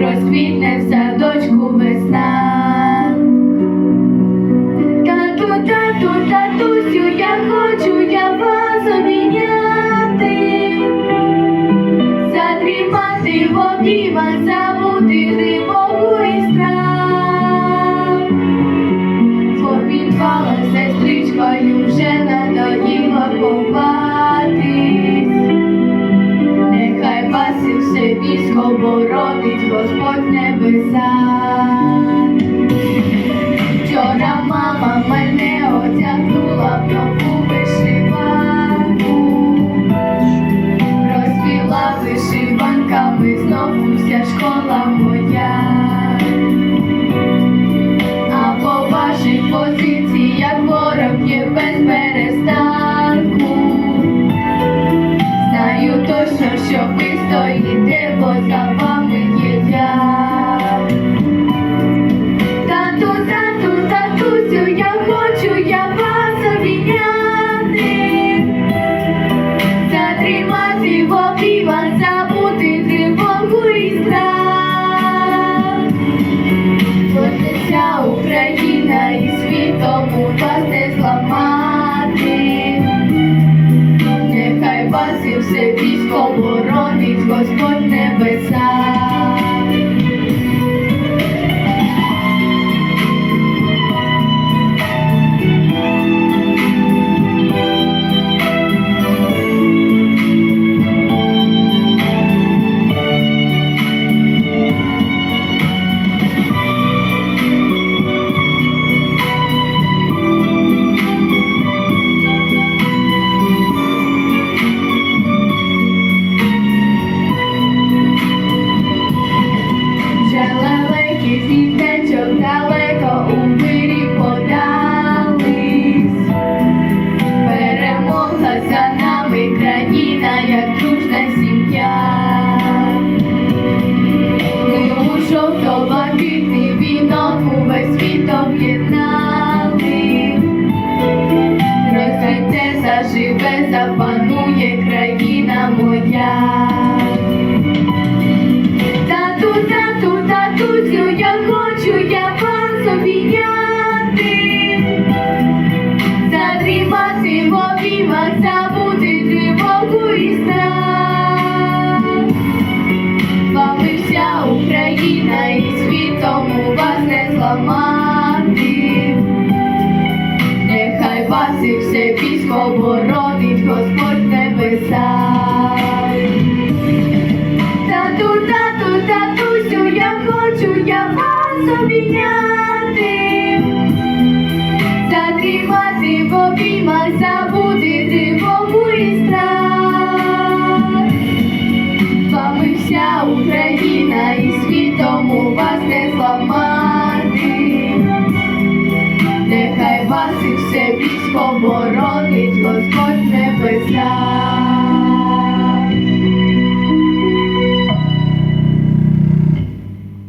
розквітне в садочку весна. Тату, тату, татусю, я хочу я. with. Поборонить Господь небеса. як дружна сім'я, ми у жовто блакитний вінок увесь світ об'єднали, розцвіте, заживе, запанує країна моя. Тату, тату, татусю, я хочу, я вас обійняти, в обіймах забути. хлопці, все військо боронить Господь небеса. Тату, тату, татусю, я хочу, я вас обіняю. Koboro